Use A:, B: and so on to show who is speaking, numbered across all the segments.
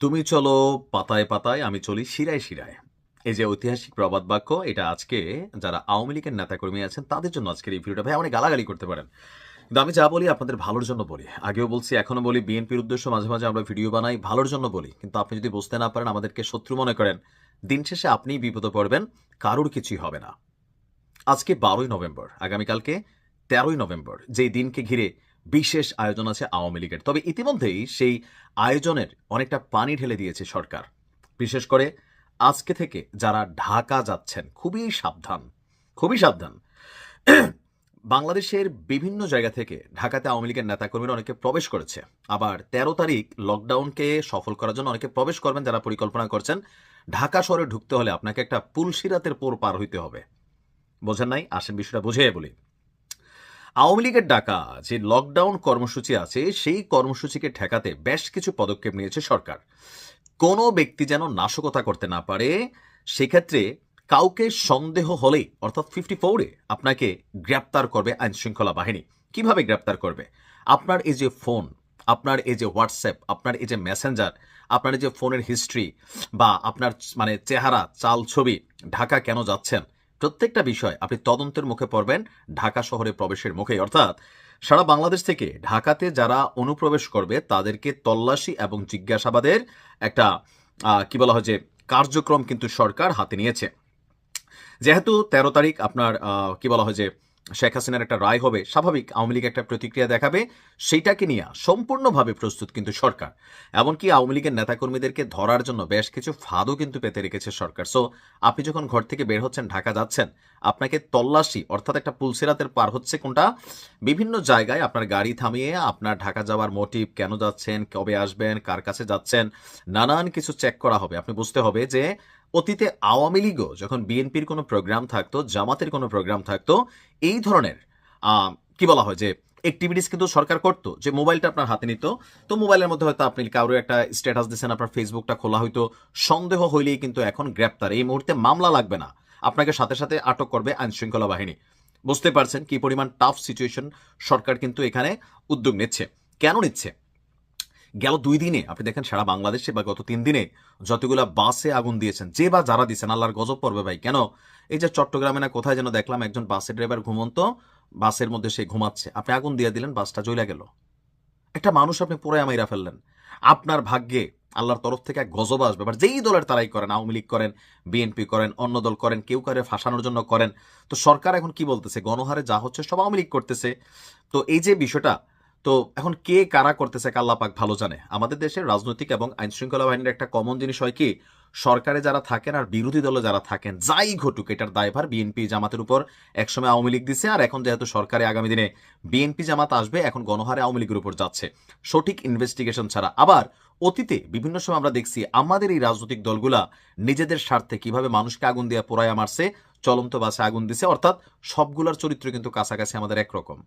A: তুমি চলো পাতায় পাতায়, আমি চলি শিরায় শিরায়। এই যে ঐতিহাসিক প্রবাদ বাক্য, এটা আজকে যারা আওয়ামী লীগের নেতাকর্মী আছেন, তাদের জন্য আজকের এই ভিডিওটা। ভাই, অনেক গালাগালি করতে পারেন। কিন্তু আমি যা বলি আপনাদের ভালোর জন্য বলি। আগেও বলছি, এখনও বলি, বিএনপির উদ্দেশ্য মাঝে মাঝে আমরা ভিডিও বানাই, ভালোর জন্য বলি। কিন্তু আপনি যদি বুঝতে না পারেন, আমাদেরকে শত্রু মনে করেন, দিন শেষে আপনিই বিপদে পড়বেন, কারোর কিছুই হবে না। আজকে বারোই নভেম্বর, আগামীকালকে তেরোই নভেম্বর, যেই দিনকে ঘিরে বিশেষ আয়োজন আছে আওয়ামী লীগের। তবে ইতিমধ্যেই সেই আয়োজনের অনেকটা পানি ঢেলে দিয়েছে সরকার। বিশেষ করে আজকে থেকে যারা ঢাকা যাচ্ছেন, খুবই সাবধান খুবই সাবধান। বাংলাদেশের বিভিন্ন জায়গা থেকে ঢাকাতে আওয়ামী লীগের নেতাকর্মীরা অনেকে প্রবেশ করেছে। আবার তেরো তারিখ লকডাউনকে সফল করার জন্য অনেকে প্রবেশ করবেন যারা পরিকল্পনা করছেন। ঢাকা শহরে ঢুকতে হলে আপনাকে একটা পুলসিরাতের পোর পার হইতে হবে। বোঝেন নাই? আসেন বিষয়টা বুঝিয়ে বলি। আওয়ামী লীগের ডাকা যে লকডাউন কর্মসূচি আছে, সেই কর্মসূচিকে ঠেকাতে বেশ কিছু পদক্ষেপ নিয়েছে সরকার। কোনো ব্যক্তি যেন নাশকতা করতে না পারে, সেক্ষেত্রে কাউকে সন্দেহ হলেই, অর্থাৎ ফিফটি ফোরে আপনাকে গ্রেপ্তার করবে আইন শৃঙ্খলা বাহিনী। কীভাবে গ্রেপ্তার করবে? আপনার এই যে ফোন আপনার এই যে হোয়াটসঅ্যাপ আপনার এই যে মেসেঞ্জার আপনার এই যে ফোনের হিস্ট্রি বা আপনার মানে চেহারা চাল ছবি ঢাকা কেন যাচ্ছেন? প্রত্যেকটা বিষয় আপনি তদন্তের মুখে পড়বেন, ঢাকা শহরে প্রবেশের মুখে অর্থাৎ সারা বাংলাদেশ থেকে ঢাকাতে যারা অনুপ্রবেশ করবে, তাদেরকে তল্লাশি এবং জিজ্ঞাসাবাদের একটা কি বলা হয় যে, কার্যক্রম কিন্তু সরকার হাতে নিয়েছে। যেহেতু তেরো তারিখ আপনার কি বলা হয় যে শেখ হাসিনার একটা রায় হবে, স্বাভাবিক আওয়ামী লীগ একটা প্রতিক্রিয়া দেখাবে, সেইটাকে নিয়ে সম্পূর্ণভাবে প্রস্তুত কিন্তু সরকার। এমনকি আওয়ামী লীগের নেতাকর্মীদেরকে ধরার জন্য বেশ কিছু ফাঁদও কিন্তু পেতে রেখেছে সরকার। সো আপনি যখন ঘর থেকে বের হচ্ছেন, ঢাকা যাচ্ছেন, আপনাকে তল্লাশি অর্থাৎ একটা পুলসেরাতের পার হচ্ছে কোনটা? বিভিন্ন জায়গায় আপনার গাড়ি থামিয়ে আপনার ঢাকা যাওয়ার মোটিভ কেন যাচ্ছেন, কবে আসবেন, কার কাছে যাচ্ছেন, নানান কিছু চেক করা হবে। আপনি বুঝতে হবে যে অতীতে আওয়ামী লীগও যখন বিএনপির কোনো প্রোগ্রাম থাকতো, জামাতের কোনো প্রোগ্রাম থাকতো, এই ধরনের কি বলা হয় যে অ্যাক্টিভিটিস কিন্তু সরকার করতো, যে মোবাইলটা আপনার হাতে নিত। তো মোবাইলের মধ্যে হয়তো আপনি কারও একটা স্ট্যাটাস দিচ্ছেন আপনার ফেসবুকটা খোলা হয়তো সন্দেহ হইলেই কিন্তু এখন গ্রেপ্তার। এই মুহূর্তে মামলা লাগবে না। আপনাকে সাথে সাথে আটক করবে আইন শৃঙ্খলা বাহিনী। বুঝতে পারছেন কি পরিমাণ টাফ সিচুয়েশন সরকার কিন্তু এখানে উদ্যোগ নিচ্ছে। কেন নিচ্ছে? গেল দুই দিনে, আপনি দেখেন সারা বাংলাদেশে বা গত তিন দিনে যতগুলা বাসে আগুন দিয়েছেন, যে বা যারা দিয়েছেন, আল্লাহর গজব পড়বে ভাই। কেন? এই যে চট্টগ্রামে না কোথায় যেন দেখলাম একজন বাসের ড্রাইভার ঘুমন্ত, বাসের মধ্যে সে ঘুমাচ্ছে। আপনি আগুন দিয়ে দিলেন, বাসটা জ্বলে গেল। একটা মানুষ আপনি পুরো আমাইরা ফেললেন। আপনার ভাগ্যে আল্লাহর তরফ থেকে এক গজব আসবে। এবার যেই দলের তারাই করেন, আওয়ামী লীগ করেন বিএনপি করেন, অন্য দল করেন, কেউ কারে ফাঁসানোর জন্য করেন, তো সরকার এখন কি বলতেছে? গণহারে যা হচ্ছে সব আওয়ামী লীগ করতেছে। তো এই যে বিষয়টা তো এখন কে কারা করতেছে কাল্লা পাক ভালো জানে। আমাদের দেশের রাজনৈতিক এবং আইন শৃঙ্খলা বাহিনীর একটা কমন জিনিস হয় কি, সরকারে যারা থাকেন আর বিরোধী দলে যারা থাকেন, যাই ঘটুক, এটার দায়ভার বিএনপি জামাতের উপর। একসময় আওয়ামী লীগ দিছে আর এখন যেহেতু সরকারে আগামী দিনে বিএনপি জামাত আসবে, এখন গণহারে আওয়ামী লীগের উপর যাচ্ছে। সঠিক ইনভেস্টিগেশন ছাড়া। আবার অতীতে বিভিন্ন সময় আমরা দেখছি আমাদের এই রাজনৈতিক দলগুলা নিজেদের স্বার্থে কীভাবে মানুষকে আগুন দিয়ে পোড়ায়া মারছে, চলন্ত বাসে আগুন দিছে, অর্থাৎ সবগুলার চরিত্র কিন্তু কাছাকাছি আমাদের একরকম।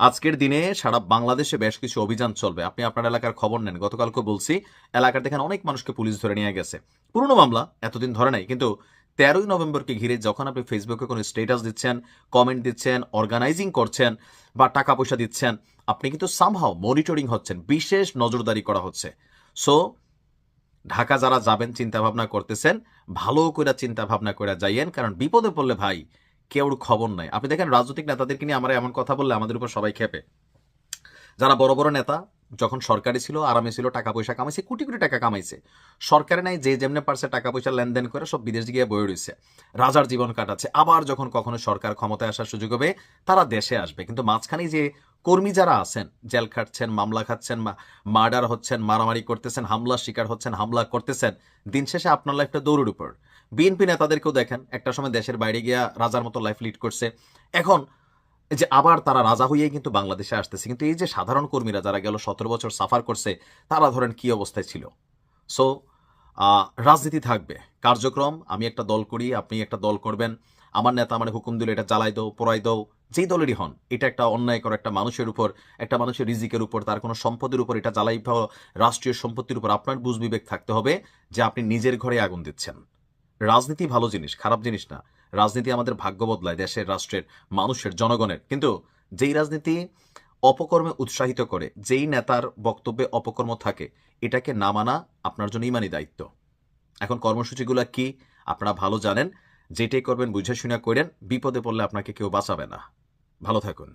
A: আজকের দিনে সারা বাংলাদেশে বেশ কিছু অভিযান চলবে। আপনি আপনার এলাকার খবর নেন। গতকালকে বলছি, এলাকার দেখেন অনেক মানুষকে পুলিশ ধরে নিয়ে গেছে। পুরনো মামলা এতদিন ধরে নাই, কিন্তু তেরোই নভেম্বরকে ঘিরে যখন আপনি ফেসবুকে কোনো স্ট্যাটাস দিচ্ছেন কমেন্ট দিচ্ছেন অর্গানাইজিং করছেন বা টাকা পয়সা দিচ্ছেন, আপনি কিন্তু সামহাও মনিটরিং হচ্ছেন, বিশেষ নজরদারি করা হচ্ছে। সো ঢাকা যারা যাবেন চিন্তা ভাবনা করতেছেন, ভালো করে চিন্তা ভাবনা করে যাইয়েন, কারণ বিপদে পড়লে ভাই কেউর খবর নাই। আপনি দেখেন রাজনৈতিক নেতাদেরকে নিয়ে আমরা এমন কথা বললে আমাদের উপর সবাই খেপে। যারা বড় বড় নেতা, যখন সরকারি ছিল, আরামে ছিল, টাকা পয়সা কামাইছে, কোটি কোটি টাকা কামাইছে। সরকারে নাই, যে যেমনে পারছে টাকা পয়সা লেনদেন করে সব বিদেশ গিয়ে বয়ে রয়েছে রাজার জীবন কাটাচ্ছে। আবার যখন কখনো সরকার ক্ষমতায় আসার সুযোগ হবে, তারা দেশে আসবে। কিন্তু মাঝখানে যে কর্মী যারা আছেন, জেল খাটছেন, মামলা খাচ্ছেন মার্ডার হচ্ছেন, মারামারি করতেছেন, হামলার শিকার হচ্ছেন, হামলা করতেছেন, দিন শেষে আপনার লাইফটা দৌড়ের উপর। বিএনপি নেতাদেরকেও দেখেন, একটা সময় দেশের বাইরে গিয়া রাজার মতো লাইফ লিড করছে। এখন যে আবার তারা রাজা হইয়াই কিন্তু বাংলাদেশে আসতেছে, কিন্তু এই যে সাধারণ কর্মীরা যারা গেল সতেরো বছর সাফার করছে, তারা ধরেন কি অবস্থায় ছিল? সো রাজনীতি থাকবে, কার্যক্রম, আমি একটা দল করি, আপনি একটা দল করবেন, আমার নেতা আমার হুকুম দিল, এটা জ্বালাই দাও, পোড়াই দাও, যেই দলেরই হন, এটা একটা অন্যায় করা একটা মানুষের উপর, একটা মানুষের রিজিকের উপর, তার কোনো সম্পদের উপর, এটা জ্বালাই রাষ্ট্রীয় সম্পত্তির উপর আপনার বুঝ বিবেক থাকতে হবে যে আপনি নিজের ঘরে আগুন দিচ্ছেন। রাজনীতি ভালো জিনিস, খারাপ জিনিস না। রাজনীতি আমাদের ভাগ্য বদলায়, দেশের, রাষ্ট্রের, মানুষের, জনগণের। কিন্তু যেই রাজনীতি অপকর্মে উৎসাহিত করে, যেই নেতার বক্তব্যে অপকর্ম থাকে, এটাকে না মানা আপনার জন্য ইমানি দায়িত্ব। এখন কর্মসূচিগুলো কি, আপনারা ভালো জানেন। যেটাই করবেন বুঝে শুনে করেন। বিপদে পড়লে আপনাকে কেউ বাঁচাবে না। ভালো থাকুন।